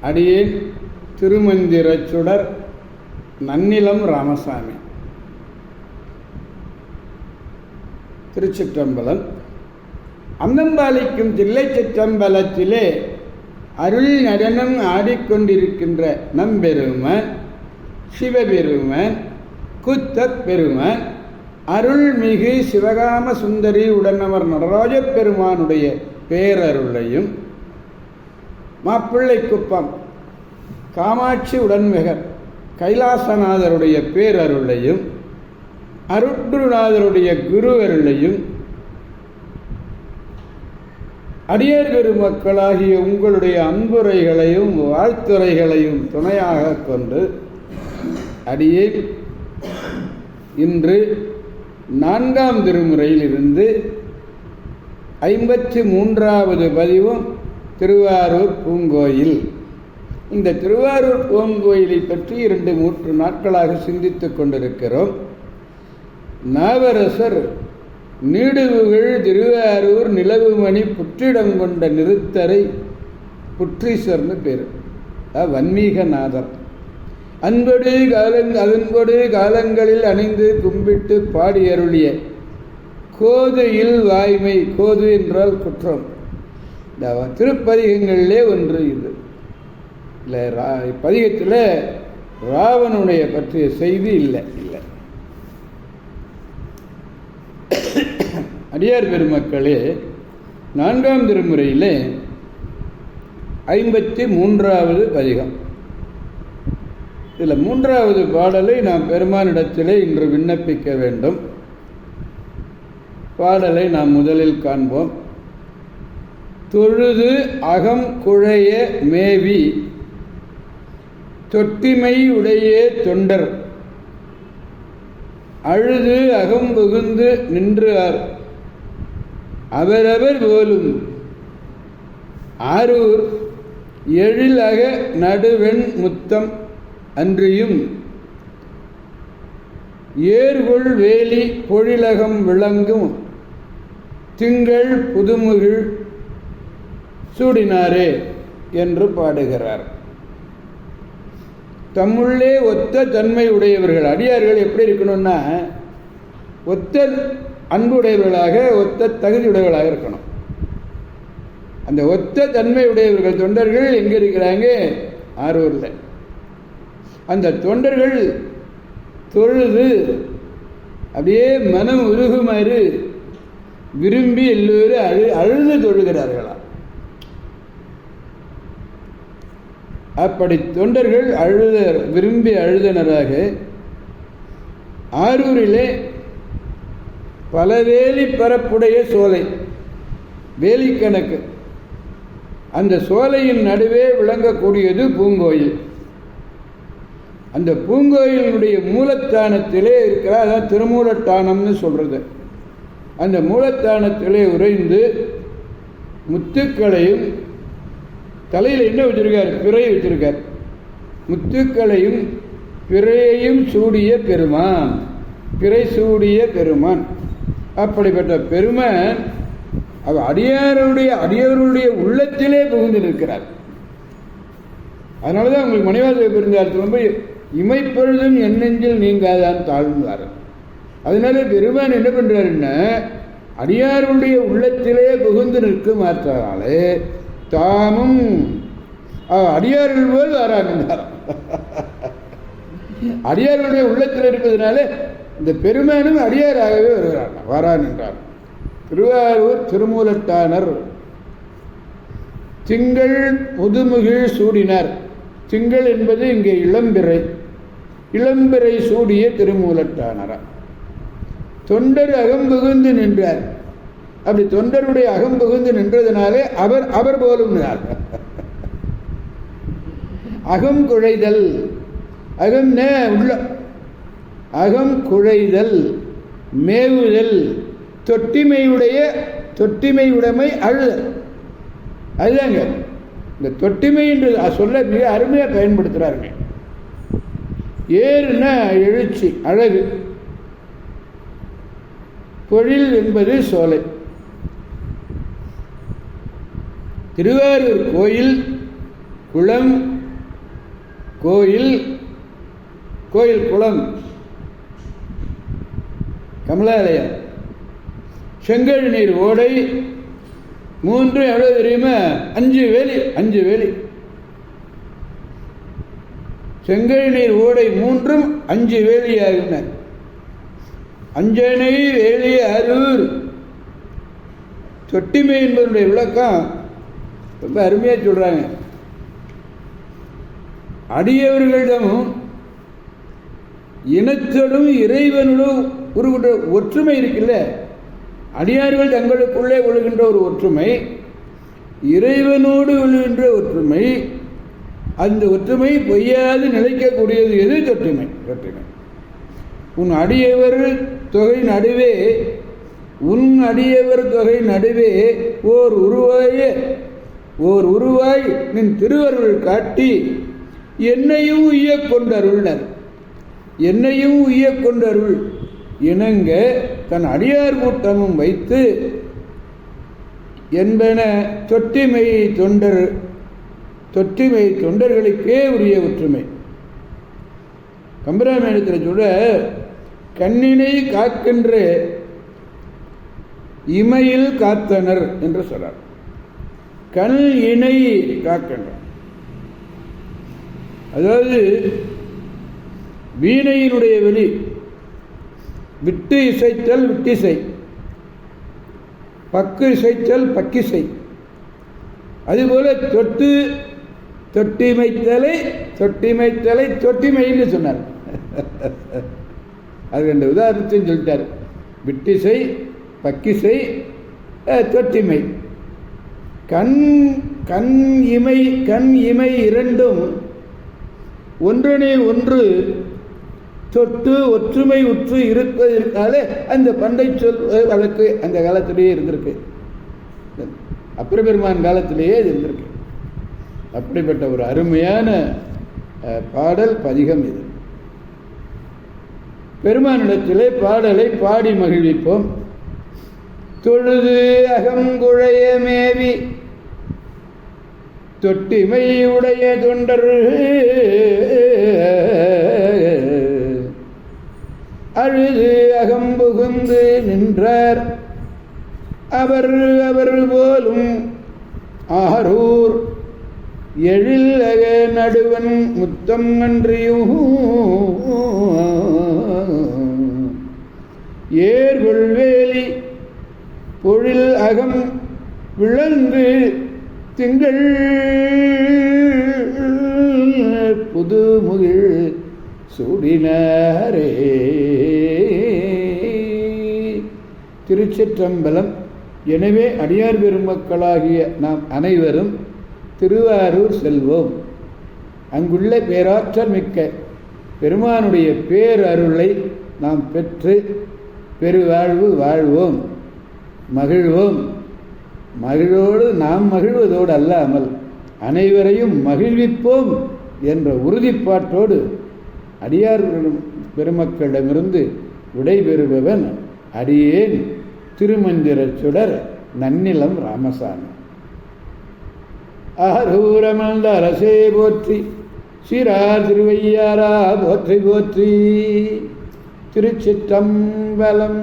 அடியேன் திருமந்திரச் சுடர் நன்னிலம் ராமசாமி. திருச்சிற்றம்பலம். அந்தம்பாளிக்கும் தில்லை சிற்றம்பலத்திலே அருள் நடனம் ஆடிக்கொண்டிருக்கின்ற நம்பெருமன் சிவபெருமன் குத்தப் பெருமன் அருள்மிகு சிவகாம சுந்தரி உடனவர் நடராஜப் பெருமானுடைய பேரருளையும் மாப்பிள்ளை குப்பம் காமாட்சி உடன்மிகர் கைலாசநாதருடைய பேரருளையும் அருட்குருநாதருடைய குரு அருளையும் அடியார் பெருமக்களாகிய உங்களுடைய அன்புரைகளையும் வாழ்த்துரைகளையும் துணையாக கொண்டு அடியே இன்று நான்காம் திருமுறையில் இருந்து ஐம்பத்தி மூன்றாவது பதிவும் திருவாரூர் பூங்கோயில். இந்த திருவாரூர் பூங்கோயிலை பற்றி இரண்டு மூன்று நாட்களாக சிந்தித்துக் கொண்டிருக்கிறோம். நாவரசர் நீடுவுகள் திருவாரூர் நிலவுமணி புற்றிடம் கொண்ட நிறுத்தரை புற்றீஸ்வர்னு பேர். வன்மீகநாதர். அன்படு காலங் அதன்பொடு காலங்களில் அணிந்து கும்பிட்டு பாடி அருளிய கோதையில் வாய்மை கோது என்றால் குற்றம். இந்த திருப்பதிகங்களிலே ஒன்று இது. இல்லை ரா பதிகத்தில் ராவனுடைய பற்றிய செய்தி இல்லை இல்லை. அடியார் பெருமக்களே நான்காம் திருமுறையிலே ஐம்பத்தி மூன்றாவது பதிகம். இதில் மூன்றாவது பாடலை நாம் பெருமானிடத்திலே இன்று விண்ணப்பிக்க வேண்டும். பாடலை நாம் முதலில் காண்போம். தொழுது அகம் குழைய மேவி தொட்டிமையுடைய தொண்டர். அழுது அகம் புகுந்து நின்றார். அவரவர் போலும் ஆரூர் எழிலக நடுவெண் முத்தம் அன்றியும் ஏர்கொள் வேலி பொழிலகம் விளங்கும் திங்கள் புதுமுகில் சூடினாரே என்று பாடுகிறார். தம்முள்ளே ஒத்த தன்மை உடையவர்கள் அடியார்கள் எப்படி இருக்கணும்னா ஒத்த அன்புடையவர்களாக ஒத்த தகுதியுடையவர்களாக இருக்கணும். அந்த ஒத்த தன்மை உடையவர்கள் தொண்டர்கள் எங்கே இருக்கிறாங்க? ஆரூரில். அந்த தொண்டர்கள் தொழுது அப்படியே மனம் உருகுமாறு விரும்பி எல்லோரும் அழு அழுது தொழுகிறார்களா அப்படி தொண்டர்கள் அழுத விரும்பி அழுதனராக ஆரூரிலே பல வேலி பரப்புடைய சோலை வேலிக்கணக்கு. அந்த சோலையின் நடுவே விளங்கக்கூடியது பூங்கோயில். அந்த பூங்கோயிலுடைய மூலத்தானத்திலே இருக்கிற அதான் திருமூலத்தானம்னு சொல்கிறது அந்த மூலத்தானத்திலே உறைந்து முத்துக்களையும் தலையில் என்ன வச்சுருக்கார்? பிறை வச்சுருக்கார். முத்துக்களையும் பிறையையும் சூடிய பெருமான். பிறை சூடிய பெருமான். அப்படிப்பட்ட பெருமான் அவர் அடியாருடைய அடியவருடைய உள்ளத்திலே புகுந்து நிற்கிறார். அதனால தான் உங்களுக்கு மணிவாச பெருந்தார் ரொம்ப இமைப்பொழுதும் எண்ணெஞ்சில் நீங்காதான் தாழ்ந்தார். அதனால பெருமான் என்ன பண்ணுறாருன்னா அடியாருடைய உள்ளத்திலே புகுந்து நிற்கும் மாற்றாலே தாமும் அடியார்கள் போல் வாரான்றார் அடியார்களுடைய உள்ளத்தில் இருப்பதனால இந்த பெருமானும் அடியாராகவே வருகிறார் வாரான் என்றார். திருவாரூர் திருமூலத்தானர் திங்கள் முதுமுகில் சூடினார். திங்கள் என்பது இங்கே இளம்பிறை. இளம்பிறை சூடிய திருமூலத்தானரா. தொண்டர் அகம்புகுந்து நின்றார். அப்படி தொண்டருடைய அகம்புகுந்து நின்றதுனாலே அவர் அவர் போலும் அகம் குழைதல் அகம் நே உள்ள அகம் குழைதல் மேவுதல் தொட்டிமையுடைய தொட்டிமை உடைமை அழுதல் அதுதாங்க. இந்த தொட்டிமை என்று சொல்ல மிக அருமையாக பயன்படுத்துகிறாருங்க ஏறுனா எழுச்சி அழகு. பொழில் என்பது சோலை. திருவாரூர் கோயில் குளம் கோயில் கோயில் குளம் கமலாலயம் செங்கல் நீர் ஓடை மூன்று எவ்வளோ தெரியுமா? அஞ்சு வேலி அஞ்சு வேலி. செங்கல் நீர் ஓடை மூன்றும் அஞ்சு வேலியாகின அஞ்சனை வேலி அரூர் தொட்டிமை என்பதனுடைய விளக்கம் ரொம்ப அருமையாக சொல்கிறாங்க அடியவர்களிடம் இனத்தோடும் இறைவனோடும் உருகின்ற ஒற்றுமை இருக்குல்ல? அடியார்கள் தங்களுக்குள்ளே விழுகின்ற ஒரு ஒற்றுமை இறைவனோடு விழுகின்ற ஒற்றுமை அந்த ஒற்றுமை பொய்யாது நிலைக்கக்கூடியது எது? தொற்றுமை தொற்றுமை. உன் அடியவர் தொகை நடுவே உன் அடியவர் தொகை நடுவே ஓர் உருவாய ஓர் உருவாய் நின் திருவருள் காட்டி என்னையும் உய்ய கொண்டருள்னர். என்னையும் உய்ய கொண்டருள். இணங்க தன் அடியார் கூட்டமும் வைத்து என்பன தொட்டிமை தொண்டர் தொட்டிமை தொண்டர்களுக்கே உரிய ஒற்றுமை. கம்பராமாயணத்தில் சொல்ற கண்ணினை காக்கின்ற இமையில் காத்தனர் என்று சொல்றார் கண் இணை காக்கின்ற அதாவது வீணையினுடைய வெளி விட்டு இசைத்தல் விட்டிசை பக்கு இசைத்தல் பக்கிசை. அதுபோல தொட்டு தொட்டிமைத்தலை தொட்டிமைத்தலை தொட்டிமைன்னு சொன்னார். அது ரெண்டு உதாரணத்தையும் சொல்லிட்டார். விட்டிசை பக்கிசை தொட்டிமை. கண் கண் இமை கண் இமை இரண்டும் ஒன்றனை ஒன்று. தொட்டு ஒற்றுமை உற்று இருப்பதற்காலே அந்த பண்டை சொல் வழக்கு அந்த காலத்திலேயே இருந்திருக்கு. அப்பரபெருமான் காலத்திலேயே இது இருந்திருக்கு. அப்படிப்பட்ட ஒரு அருமையான பாடல் பதிகம் இது. பெருமானிடத்திலே பாடலை பாடி மகிழ்விப்போம். தொழுது அகங்குழைய மேவி தொட்டிமை உடைய தொண்டர் அழுது அகம்புகுந்து நின்றார். அவர் அவர் போலும் ஆரூர். எழில் அக நடுவன் முத்தம் அன்றியும். ஏர்கொள்வேலி பொழில் அகம் விளங்கு திங்கள் புதுமுகில் சூடினாரே. திருச்சிற்றம்பலம். எனவே அடியார் பெருமக்களாகிய நாம் அனைவரும் திருவாரூர் செல்வோம். அங்குள்ள பேராற்றல் மிக்க பெருமானுடைய பேரருளை நாம் பெற்று பெருவாழ்வு வாழ்வோம் மகிழ்வோம். மகிழோடு நாம் மகிழ்வதோடு அல்லாமல் அனைவரையும் மகிழ்விப்போம் என்ற உறுதிப்பாட்டோடு அடியார் பெரும்- பெருமக்களிடமிருந்து விடைபெறுபவன் அடியேன் திருமந்திர சுடர் நன்னிலம் ராமசாமி. ஆரூரமல்ல அரசே போற்றி சீரார் திருவையாரா போற்றி போற்றி திருச்சிற்றம்பலம்